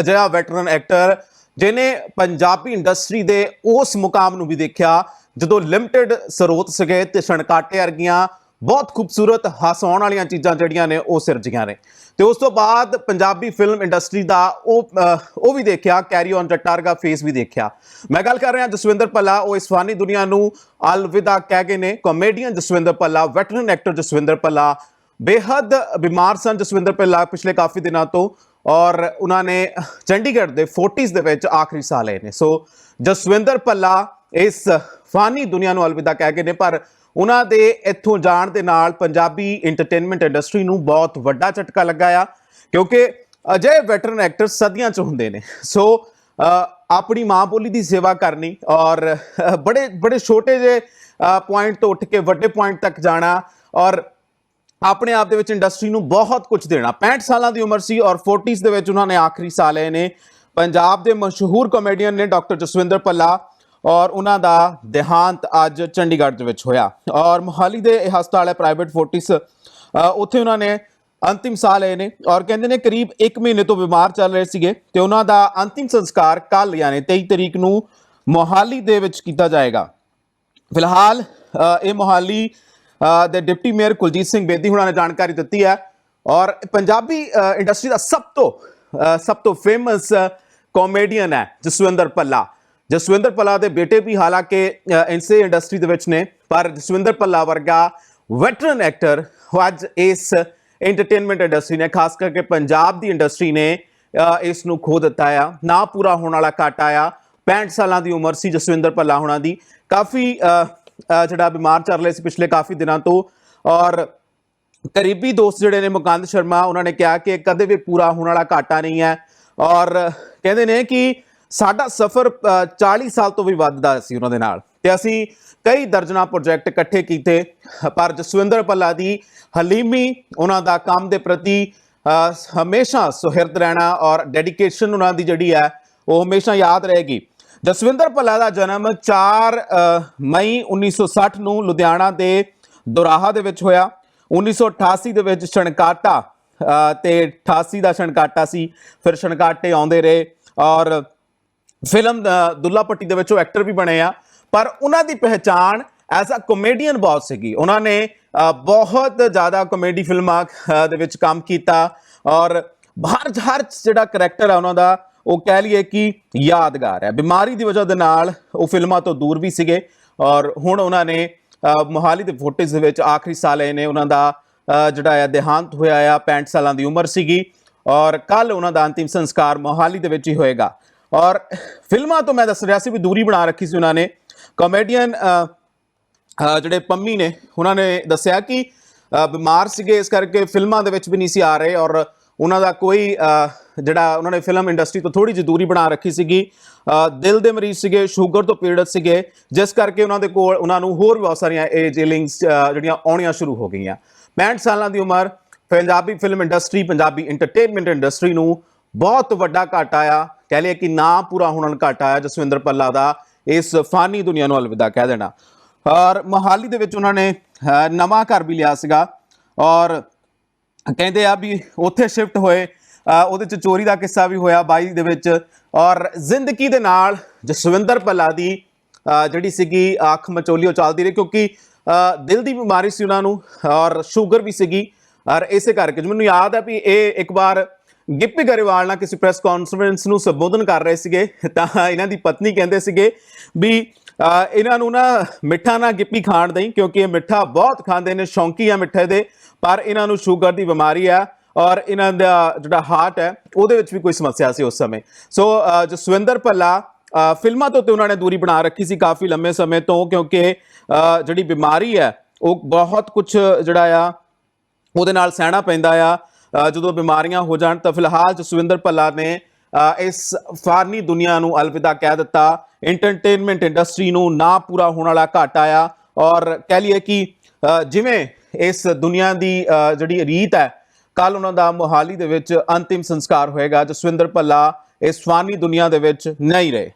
ਅਜਿਹਾ veteran actor ਜਿਨੇ Punjabi industry ਦੇ ਉਸ ਮੁਕਾਮ ਨੂੰ ਵੀ ਦੇਖਿਆ, ਜਦੋਂ ਲਿਮਟਿਡ ਸਰੋਤ ਸਗੇ ਤੇ ਸ਼ਣਕਾਟੇ ਵਰਗੀਆਂ ਬਹੁਤ ਖੂਬਸੂਰਤ ਹਸਾਉਣ ਵਾਲੀਆਂ ਚੀਜ਼ਾਂ ਜਿਹੜੀਆਂ ਨੇ ਉਹ ਸਿਰਜੀਆਂ ਨੇ। ਤੇ ਉਸ ਤੋਂ ਬਾਅਦ ਪੰਜਾਬੀ ਫਿਲਮ ਇੰਡਸਟਰੀ ਦਾ ਉਹ ਉਹ ਵੀ ਦੇਖਿਆ ਕੈਰੀ ਔਨ ਜੱਟਾਰਗਾ ਫੇਸ ਵੀ ਦੇਖਿਆ। ਮੈਂ ਗੱਲ ਕਰ ਰਿਹਾ ਜਸਵਿੰਦਰ ਪੱਲਾ ਉਹ ਇਸ ਫਾਨੀ ਦੁਨੀਆ ਨੂੰ ਅਲਵਿਦਾ ਕਹਿ ਗਏ ਨੇ। ਕਾਮੇਡੀਅਨ ਜਸਵਿੰਦਰ ਪੱਲਾ ਵੈਟਰਨ ਐਕਟਰ ਜਸਵਿੰਦਰ ਪੱਲਾ ਬੇਹੱਦ ਬਿਮਾਰ ਸਨ ਜਸਵਿੰਦਰ ਪੱਲਾ ਪਿਛਲੇ ਕਾਫੀ ਦਿਨਾਂ ਤੋਂ। ਔਰ ਉਹਨਾਂ ਨੇ ਚੰਡੀਗੜ੍ਹ ਦੇ 40s ਦੇ ਵਿੱਚ ਆਖਰੀ ਸਾਹ ਲਏ ਨੇ। ਸੋ ਜਸਵਿੰਦਰ ਪੱਲਾ ਇਸ ਫਾਨੀ ਦੁਨੀਆ ਨੂੰ ਅਲਵਿਦਾ ਕਹਿ ਗਏ ਨੇ, ਪਰ ਉਹਨਾਂ ਦੇ ਇੱਥੋਂ ਜਾਣ ਦੇ ਨਾਲ ਪੰਜਾਬੀ ਐਂਟਰਟੇਨਮੈਂਟ ਇੰਡਸਟਰੀ ਨੂੰ ਬਹੁਤ ਵੱਡਾ ਝਟਕਾ ਲੱਗਾ ਆ, ਕਿਉਂਕਿ ਅਜੇ ਵੈਟਰਨ ਐਕਟਰ ਸਦੀਆਂ ਚ ਹੁੰਦੇ ਨੇ। ਸੋ ਆਪਣੀ ਮਾਂ ਬੋਲੀ ਦੀ ਸੇਵਾ ਕਰਨੀ ਔਰ ਬੜੇ ਬੜੇ ਛੋਟੇ ਜਿਹੇ ਪੁਆਇੰਟ ਤੋਂ ਉੱਠ ਕੇ ਵੱਡੇ ਪੁਆਇੰਟ ਤੱਕ ਜਾਣਾ ਔਰ ਆਪਣੇ ਆਪ ਦੇ ਵਿੱਚ ਇੰਡਸਟਰੀ ਨੂੰ ਬਹੁਤ ਕੁਝ ਦੇਣਾ। 65 ਸਾਲਾਂ ਦੀ ਉਮਰ ਸੀ ਔਰ 40s ਦੇ ਵਿੱਚ ਉਹਨਾਂ ਨੇ ਆਖਰੀ ਸਾਲ ਲਏ ਨੇ ਪੰਜਾਬ ਦੇ ਮਸ਼ਹੂਰ ਕਾਮੇਡੀਅਨ ਨੇ ਡਾਕਟਰ ਜਸਵਿੰਦਰ ਪੱਲਾ ਔਰ ਉਹਨਾਂ ਦਾ ਦੇਹਾਂਤ ਅੱਜ ਚੰਡੀਗੜ੍ਹ ਦੇ ਵਿੱਚ ਹੋਇਆ। ਔਰ ਮੋਹਾਲੀ ਦੇ ਇਹ ਹਸਪਤਾਲ ਹੈ ਪ੍ਰਾਈਵੇਟ ਫੋਰਟਿਸ ਅ, ਉੱਥੇ ਉਹਨਾਂ ਨੇ ਅੰਤਿਮ ਸਾਹ ਲਏ ਨੇ ਔਰ ਕਹਿੰਦੇ ਨੇ ਕਰੀਬ 1 ਮਹੀਨੇ ਤੋਂ ਬਿਮਾਰ ਚੱਲ ਰਹੇ ਸੀਗੇ ਤੇ ਉਹਨਾਂ ਦਾ ਅੰਤਿਮ ਸੰਸਕਾਰ ਕੱਲ ਯਾਨੀ 23 ਤਰੀਕ ਨੂੰ ਮੋਹਾਲੀ ਦੇ ਵਿੱਚ ਕੀਤਾ ਜਾਏਗਾ। ਫਿਲਹਾਲ ਇਹ ਮੋਹਾਲੀ ਦੇ ਡਿਪਟੀ ਮੇਅਰ ਕੁਲਜੀਤ ਸਿੰਘ ਬੇਦੀ ਹੁਣਾਂ ਨੇ ਜਾਣਕਾਰੀ ਦਿੱਤੀ ਹੈ। ਔਰ ਪੰਜਾਬੀ ਇੰਡਸਟਰੀ ਦਾ ਸਭ ਤੋਂ ਸਭ ਤੋਂ ਫੇਮਸ ਕਾਮੇਡੀਅਨ ਹੈ ਜਸਵਿੰਦਰ ਪੱਲਾ ਜਸਵਿੰਦਰ ਪੱਲਾ ਦੇ ਬੇਟੇ ਵੀ ਹਾਲਾਂਕਿ ਅ, ਇਸੇ ਇੰਡਸਟਰੀ ਦੇ ਵਿੱਚ ਨੇ ਪਰ ਜਸਵਿੰਦਰ ਪੱਲਾ ਵਰਗਾ ਵੈਟਰਨ ਐਕਟਰ ਅੱਜ ਇਸ ਐਂਟਰਟੇਨਮੈਂਟ ਇੰਡਸਟਰੀ ਨੇ ਖਾਸ ਕਰਕੇ ਪੰਜਾਬ ਦੀ ਇੰਡਸਟਰੀ ਨੇ ਇਸ ਨੂੰ ਖੋ ਦਿੱਤਾ ਆ। ਨਾ ਪੂਰਾ ਹੋਣ ਵਾਲਾ ਘਾਟਾ ਆ। 65 ਸਾਲਾਂ ਦੀ ਉਮਰ ਸੀ ਜਸਵਿੰਦਰ ਭੱਲਾ ਹੋਣਾ ਦੀ। ਕਾਫੀ ਜਿਹੜਾ ਬਿਮਾਰ ਚੱਲ ਰਿਹਾ ਸੀ ਪਿਛਲੇ ਕਾਫੀ ਦਿਨਾਂ ਤੋਂ ਔਰ ਕਰੀਬੀ ਦੋਸਤ ਜਿਹੜੇ ਨੇ ਮੁਕੰਦ ਸ਼ਰਮਾ ਉਹਨਾਂ ਨੇ ਕਿਹਾ ਕਿ ਕਦੇ ਵੀ ਪੂਰਾ ਹੋਣ ਵਾਲਾ ਘਾਟਾ ਨਹੀਂ ਹੈ ਔਰ ਕਹਿੰਦੇ ਨੇ ਕਿ ਸਾਡਾ ਸਫ਼ਰ ਅ, 40 ਸਾਲ ਤੋਂ ਵੀ ਵੱਧ ਦਾ ਸੀ ਉਹਨਾਂ ਦੇ ਨਾਲ ਤੇ ਅਸੀਂ ਕਈ ਦਰਜਨਾ ਪ੍ਰੋਜੈਕਟ ਇਕੱਠੇ ਕੀਤੇ ਪਰ ਜਸਵਿੰਦਰ ਪੱਲਾ ਦੀ ਹਲੀਮੀ ਉਹਨਾਂ ਦਾ ਕੰਮ ਦੇ ਪ੍ਰਤੀ ਹਮੇਸ਼ਾ ਸੁਹਿਰਦ ਰਹਿਣਾ ਔਰ ਡੈਡੀਕੇਸ਼ਨ ਉਹਨਾਂ ਦੀ ਜਿਹੜੀ ਹੈ ਉਹ ਹਮੇਸ਼ਾ ਯਾਦ ਰਹੇਗੀ। ਜਸਵਿੰਦਰ ਭੱਲਾ ਦਾ ਜਨਮ 4 ਅ, ਮਈ 1960 ਨੂੰ ਲੁਧਿਆਣਾ ਦੇ ਦੁਰਾਹਾ ਦੇ ਵਿੱਚ ਹੋਇਆ। 1988 ਦੇ ਵਿੱਚ ਛਣਕਾਟਾ ਅ, ਤੇ 88 ਦਾ ਛਣਕਾਟਾ ਸੀ। ਫਿਰ ਛਣਕਾਟੇ ਆਉਂਦੇ ਰਹੇ ਔਰ ਫਿਲਮ ਦੁੱਲਾ ਪੱਟੀ ਦੇ ਵਿੱਚ ਉਹ ਐਕਟਰ ਵੀ ਬਣੇ ਆ। ਪਰ ਉਹਨਾਂ ਦੀ ਪਹਿਚਾਣ ਐਜ਼ ਅ ਕਮੇਡੀਅਨ ਬਹੁਤ ਸੀਗੀ। ਉਹਨਾਂ ਨੇ ਬਹੁਤ ਜ਼ਿਆਦਾ ਕਮੇਡੀ ਫਿਲਮਾਂ ਦੇ ਵਿੱਚ ਕੰਮ ਕੀਤਾ ਔਰ ਹਰ ਹਰ ਜਿਹੜਾ ਕਰੈਕਟਰ ਆ ਉਹਨਾਂ ਦਾ ਉਹ ਕਹਿ ਲਈਏ ਕਿ ਯਾਦਗਾਰ ਹੈ। ਬਿਮਾਰੀ ਦੀ ਵਜ੍ਹਾ ਦੇ ਨਾਲ ਉਹ ਫਿਲਮਾਂ ਤੋਂ ਦੂਰ ਵੀ ਸੀਗੇ ਔਰ ਹੁਣ ਉਹਨਾਂ ਨੇ ਅ, ਮੋਹਾਲੀ ਦੇ ਫੋਟੇਜ ਦੇ ਵਿੱਚ ਆਖਰੀ ਸਾਲ ਆਏ ਨੇ। ਉਹਨਾਂ ਦਾ ਜਿਹੜਾ ਹੈ ਦੇਹਾਂਤ ਹੋਇਆ ਆ 65 ਸਾਲਾਂ ਦੀ ਉਮਰ ਸੀਗੀ ਔਰ ਕੱਲ ਉਹਨਾਂ ਦਾ ਅੰਤਿਮ ਸੰਸਕਾਰ ਮੋਹਾਲੀ ਦੇ ਵਿੱਚ ਹੀ ਹੋਏਗਾ। ਔਰ ਫਿਲਮਾਂ ਤੋਂ ਮੈਂ ਦੱਸ ਰਿਹਾ ਸੀ ਵੀ ਦੂਰੀ ਬਣਾ ਰੱਖੀ ਸੀ ਉਹਨਾਂ ਨੇ। ਕਾਮੇਡੀਅਨ ਜਿਹੜੇ ਪੰਮੀ ਨੇ ਉਹਨਾਂ ਨੇ ਦੱਸਿਆ ਕਿ ਬਿਮਾਰ ਸੀਗੇ। ਇਸ ਕਰਕੇ ਫਿਲਮਾਂ ਦੇ ਵਿੱਚ ਵੀ ਨਹੀਂ ਸੀ ਆ ਰਹੇ ਔਰ ਉਹਨਾਂ ਦਾ ਕੋਈ ਜਿਹੜਾ ਉਹਨਾਂ ਨੇ ਫਿਲਮ ਇੰਡਸਟਰੀ ਤੋਂ ਥੋੜੀ ਜਿਹੀ ਦੂਰੀ ਬਣਾ ਰੱਖੀ ਸੀਗੀ। ਦਿਲ ਦੇ ਮਰੀਜ਼ ਸੀਗੇ, ਸ਼ੂਗਰ ਤੋਂ ਪੀੜਤ ਸੀਗੇ। ਜਿਸ ਕਰਕੇ ਉਹਨਾਂ ਦੇ ਕੋਲ, ਉਹਨਾਂ ਨੂੰ ਹੋਰ ਵੀ ਬਹੁਤ ਸਾਰੀਆਂ ਏਜ ਏਲਿੰਗਸ ਜਿਹੜੀਆਂ ਆਉਣੀਆਂ ਸ਼ੁਰੂ ਹੋ ਗਈਆਂ। 65 ਸਾਲਾਂ ਦੀ ਉਮਰ, Punjabi film industry Punjabi entertainment industry ਨੂੰ ਬਹੁਤ ਵੱਡਾ ਘਾਟਾ ਆ ਕਹਿ ਲਈਏ ਕਿ ਨਾ ਪੂਰਾ ਹੋਣ ਘਾਟਾ ਆ ਜਸਵਿੰਦਰ ਪੱਲਾ ਦਾ ਇਸ ਫਾਨੀ ਦੁਨੀਆ ਨੂੰ ਅਲਵਿਦਾ ਕਹਿ ਦੇਣਾ। ਔਰ ਮੋਹਾਲੀ ਦੇ ਵਿੱਚ ਉਹਨਾਂ ਨੇ ਨਵਾਂ ਘਰ ਵੀ ਲਿਆ ਸੀਗਾ। ਔਰ ਕਹਿੰਦੇ ਆ ਵੀ ਉੱਥੇ ਸ਼ਿਫਟ ਹੋਏ ਉਹਦੇ ਚ ਚੋਰੀ ਦਾ ਕਿੱਸਾ ਵੀ ਹੋਇਆ 22 ਦੇ ਵਿੱਚ। ਔਰ ਜ਼ਿੰਦਗੀ ਦੇ ਨਾਲ ਜਸਵਿੰਦਰ ਭੱਲਾ ਦੀ ਜਿਹੜੀ ਸੀਗੀ ਅੱਖ ਮਚੋਲੀ ਉਹ ਚੱਲਦੀ ਰਹੀ ਕਿਉਂਕਿ ਦਿਲ ਦੀ ਬਿਮਾਰੀ ਸੀ ਉਹਨਾਂ ਨੂੰ ਔਰ ਸ਼ੂਗਰ ਵੀ ਸੀਗੀ। ਔਰ ਇਸੇ ਕਰਕੇ ਮੈਨੂੰ ਯਾਦ ਆ ਵੀ ਇਹ ਇੱਕ ਵਾਰ ਗਿੱਪੀ ਗਰੇਵਾਲ ਨਾਲ ਕਿਸੇ ਪ੍ਰੈਸ ਕਾਨਫਰੰਸ ਨੂੰ ਸੰਬੋਧਨ ਕਰ ਰਹੇ ਸੀਗੇ, ਤਾਂ ਇਹਨਾਂ ਦੀ ਪਤਨੀ ਕਹਿੰਦੇ ਸੀਗੇ ਵੀ ਇਹਨਾਂ ਨੂੰ ਨਾ ਮਿੱਠਾ ਨਾ ਗਿੱਪੀ ਖਾਣ ਦੇਈ, ਕਿਉਂਕਿ ਇਹ ਮਿੱਠਾ ਬਹੁਤ ਖਾਂਦੇ ਨੇ, ਸ਼ੌਂਕੀ ਆ ਮਿੱਠੇ ਦੇ, ਪਰ ਇਹਨਾਂ ਨੂੰ ਸ਼ੂਗਰ ਦੀ ਬਿਮਾਰੀ ਆ ਔਰ ਇਹਨਾਂ ਦਾ ਜਿਹੜਾ ਹਾਰਟ ਹੈ, ਉਹਦੇ ਵਿੱਚ ਵੀ ਕੋਈ ਸਮੱਸਿਆ ਸੀ ਉਸ ਸਮੇਂ। ਸੋ ਜਸਵਿੰਦਰ ਭੱਲਾ ਫਿਲਮਾਂ ਤੋਂ ਤੇ ਉਹਨਾਂ ਨੇ ਦੂਰੀ ਬਣਾ ਰੱਖੀ ਸੀ ਕਾਫੀ ਲੰਮੇ ਸਮੇਂ ਤੋਂ, ਕਿਉਂਕਿ ਜਿਹੜੀ ਬਿਮਾਰੀ ਹੈ, ਉਹ ਬਹੁਤ ਕੁਝ ਜਿਹੜਾ ਆ, ਉਹਦੇ ਨਾਲ ਸਹਿਣਾ ਪੈਂਦਾ ਆ। ਜਦੋਂ ਬਿਮਾਰੀਆਂ ਹੋ ਜਾਣ ਤਾਂ ਫਿਲਹਾਲ ਜਸਵਿੰਦਰ ਭੱਲਾ ਨੇ ਇਸ ਫਾਰਨੀ ਦੁਨੀਆ ਨੂੰ ਅਲਵਿਦਾ ਕਹਿ ਦਿੱਤਾ। ਐਂਟਰਟੇਨਮੈਂਟ ਇੰਡਸਟਰੀ ਨੂੰ ਨਾ ਪੂਰਾ ਹੋਣ ਵਾਲਾ ਘਾਟਾ ਆ ਔਰ ਕਹਿ ਲਈਏ ਕਿ ਜਿਵੇਂ ਇਸ ਦੁਨੀਆ ਦੀ ਜਿਹੜੀ ਰੀਤ ਹੈ ਕੱਲ ਉਹਨਾਂ ਦਾ ਮੋਹਾਲੀ ਦੇ ਵਿੱਚ ਅੰਤਿਮ ਸੰਸਕਾਰ ਹੋਏਗਾ। ਜਸਵਿੰਦਰ ਭੱਲਾ ਇਸ ਫਾਨੀ ਦੁਨੀਆ ਦੇ ਵਿੱਚ ਨਹੀਂ ਰਹੇ।